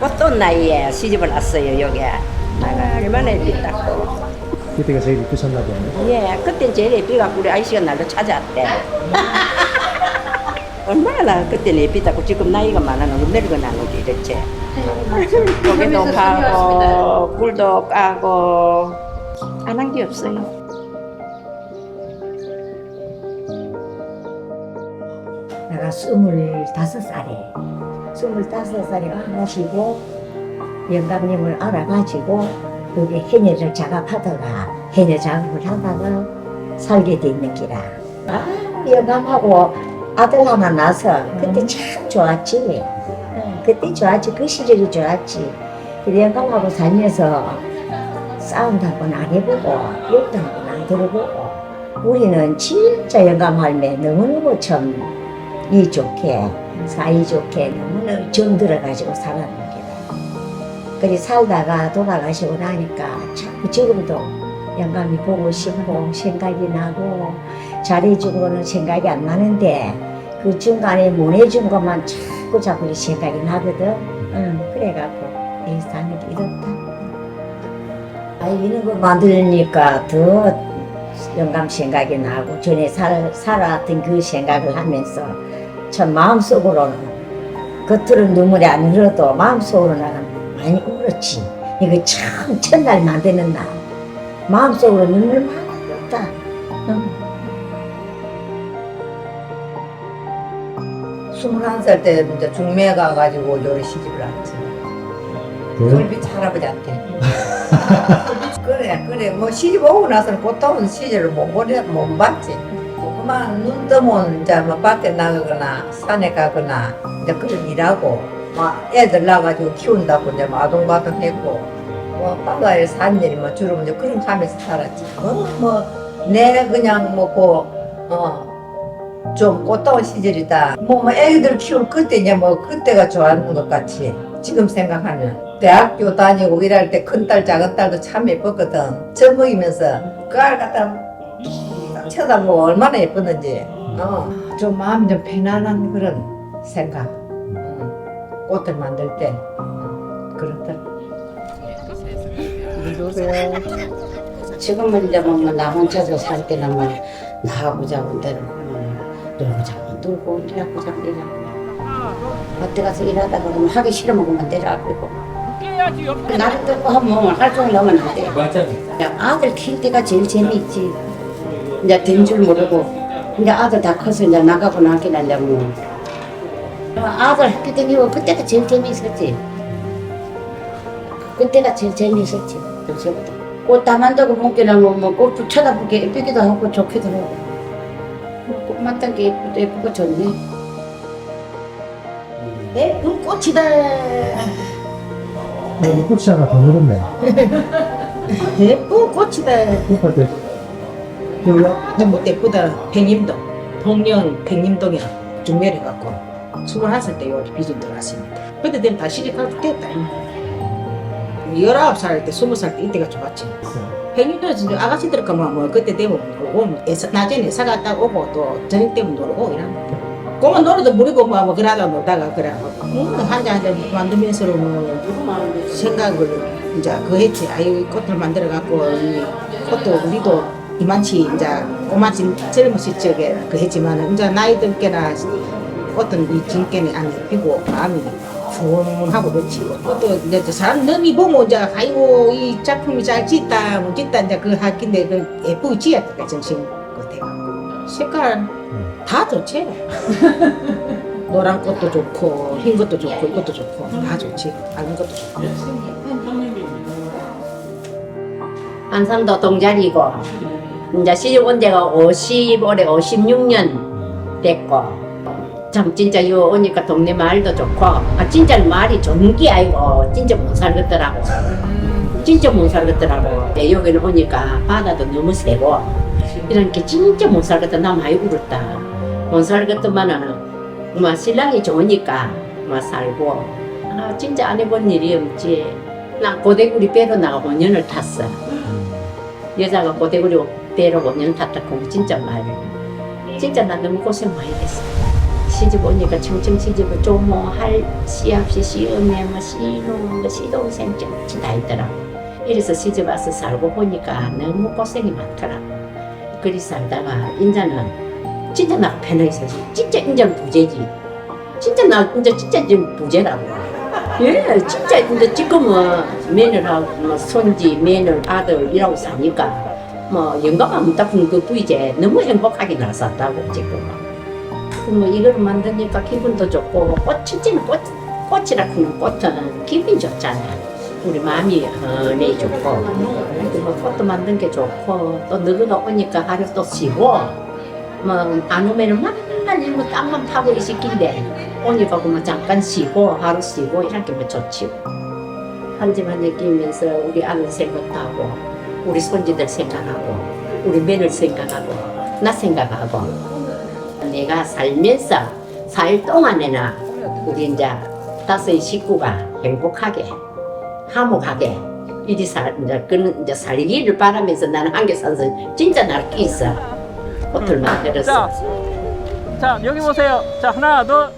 꽃돈 나이에 시집을 왔어요 여기. 나가 얼마나 예쁘다고. 그때가 제일 이쁘셨나 보네. 예, 그땐 제일 예쁘갖고 우리 아이씨가 날로 찾아왔대. 얼마나 그때는 예쁘다고 지금 나이가 많아는 늙어나는지 이랬지. 고기도 파고 굴도 까고 안 한 게 없어요. 내가 스물다섯 살에 스물다섯 살에 와가지고 영감님을 알아가지고 여기 해녀를 작업하다가 해녀 작업을 하다가 살게 돼 있는 기라. 아 영감하고 아들 하나 낳아서 그때 참 좋았지. 응, 그때 좋았지. 그 시절이 좋았지. 근데 영감하고 살면서 싸움다고는 안 해보고 욕도 하고는 안 들어보고 우리는 진짜 영감 할매 너무너무 참이 좋게 사이 좋게 너무너무 정 들어가지고 살았는 게다. 그리 살다가 돌아가시고 나니까 자꾸 지금도 영감이 보고 싶고 생각이 나고 잘해준 거는 생각이 안 나는데 그 중간에 못 해준 것만 자꾸 자꾸 생각이 나거든. 응, 그래갖고 내게 이렇다. 아 이런 거 만들니까 더 영감 생각이 나고 전에 살, 살았던 그 생각을 하면서 참 마음속으로는 겉으로는 눈물이 안 흘러도 마음속으로는 많이 울었지 이거 참 첫날 만드는 날 마음속으로 눈물 많이 흘렀다 응. 스물한 살 때 이제 중매 가가지고 요리 시집을 왔지. 솔빛 할아버지한테. 그래, 그래. 뭐 시집 오고 나서는 꽃다운 시절을 못 보내, 못 봤지. 뭐 그만 눈 뜨면 이제 뭐 밭에 나가거나 산에 가거나 이제 그런 일하고 막 애들 낳아가지고 키운다고 이제 뭐 아동바동 했고 뭐 바다에 산 일이 뭐 주로 이제 그런 거 하면서 살았지. 뭐, 뭐, 내 그냥 뭐고, 어. 좀 꽃다운 시절이다. 뭐, 뭐, 애기들 키울 그때 이제 뭐, 그때가 좋았는 것 같이. 지금 생각하면. 대학교 다니고 일할 때 큰 딸, 작은 딸도 참 예뻤거든. 젖 먹이면서 그알 갖다 딱 쳐다보고 얼마나 예뻤는지. 어, 좀 마음이 좀 편안한 그런 생각. 음, 꽃을 만들 때. 음, 그렇더라. 지금은 이제 뭐나 혼자서 살 때는 뭐 나하고 자고 때는 놀고 자고 놀고 일하고 자고 일하고 어디 가서 일하다가 그러면 하기 싫으면 그만 내려가고 나를 듣고 하면 할 종일 하면 안 돼. 야, 아들 키울 때가 제일 재미있지. 이제 된 줄 모르고 이제 아들 다 커서 이제 나가고 나기는 이제 뭐 아들 학교 다니고 그때가 제일 재미있었지. 그때가 제일 재미있었지. 요새보다. 꽃다 만들고 먹기는 뭐 꽃도 쳐다보기 예쁘기도 하고 좋기도 하고. 뭐꽃 만든 게 예쁘고 예쁘고 좋네. 예쁜 꽃이다. 여기 꽃이 하나 더 늘었네. 예쁜 꽃이다. 꽃 할때 전부 때보다 백림동, 동년 백림동이라 중매를 갖고 21살 때 여기 비전 들어왔습니다. 그때 되면 다 시집가도 됐다. 19살 때, 20살 때 이때가 좋았지. 백림동에 서 아가씨들 가면 뭐 그때 되면 놀고, 애사- 나중에 사가 딱 오고 또 저녁 때면 놀고 이러면 그만 놀아도 무리고 뭐, 뭐 그러다 놀다가 그래. 뭐 한잔 한잔 만들면서 뭐 생각을 이제 그 했지. 아유 꽃을 만들어 갖고 이 꽃도 우리도 이만치 이제 꼬마진 젊었을 적에 그 했지만 이제 나이 들게나 어떤 이 진께는 안 피고 마음이 푸근하고 그렇지. 그것도 이제 저 사람 넘이 보면 이제 아이고 이 작품이 잘 짓다 뭐 짓다 이제 그 하긴데 그 예쁘게 지었다 정신 같아요. 색깔 다 좋지. 노란 것도 좋고 흰 것도 좋고 이것도 좋고 다 좋지. 다른 것도 좋고. 안산도 동자리고 이제 시집 온 지가 50 올해 56년 됐고 참 진짜 요 오니까 동네 마을도 좋고 아 진짜 말이 좋은 게 아니고 진짜 못 살겠더라고. 진짜 못 살겠더라고. 네, 여기는 오니까 바다도 너무 세고 이런 게 진짜 못 살겠다. 나 많이 울었다. 못 살겠더만은 뭐 신랑이 좋으니까 뭐 살고 아 진짜 안 해본 일이 없지. 난 고대구리 배로 나가 5년을 탔어. 여자가 고대구리 배로 5년 탔다 그러면 진짜 말 진짜 나 너무 고생 많이 했어. 시집 오니까 청청 시집을 조모할 시합시 시어매 뭐 시누 뭐 시동생 전치 다 있더라고. 이래서 시집 와서 살고 보니까 너무 고생이 많더라. 그리 살다가 인자는 진짜 나 편하게 살지. 진짜 인자는 부재지. 진짜 나 이제 진짜 지금 부재라고. 예 진짜 이제 지금은 며느라고 뭐 손지 며느 아들 이라고 사니까 뭐 영감 안 닦은 그 부이제 너무 행복하게 날 산다고 지금은 뭐 이걸 만드니까 기분도 좋고 꽃 첫째는 꽃 꽃이라 크는 꽃은 기분이 좋잖아 우리 마음이 헌해 좋고. 그래도 뭐 꽃도 만든 게 좋고 또 너가 오니까 하루 또 쉬고 뭐안 오면은 맨날 일뭐 땅만 파고 이 시킨데 오니까 그만 잠깐 쉬고 하루 쉬고 이런 게 뭐 좋지 한집 끼면서 우리 아들 생각하고 우리 손지들 생각하고 우리 며느리 생각하고 나 생각하고 내가 살면서 살 동안에는 우리 이제 다섯 식구가 행복하게 화목하게 이리 살 이제 그는 이제 살기를 바라면서 나는 한개 산서 진짜 날 끼있어 꽃을 만들었어. 자, 자 여기 보세요. 자 하나 둘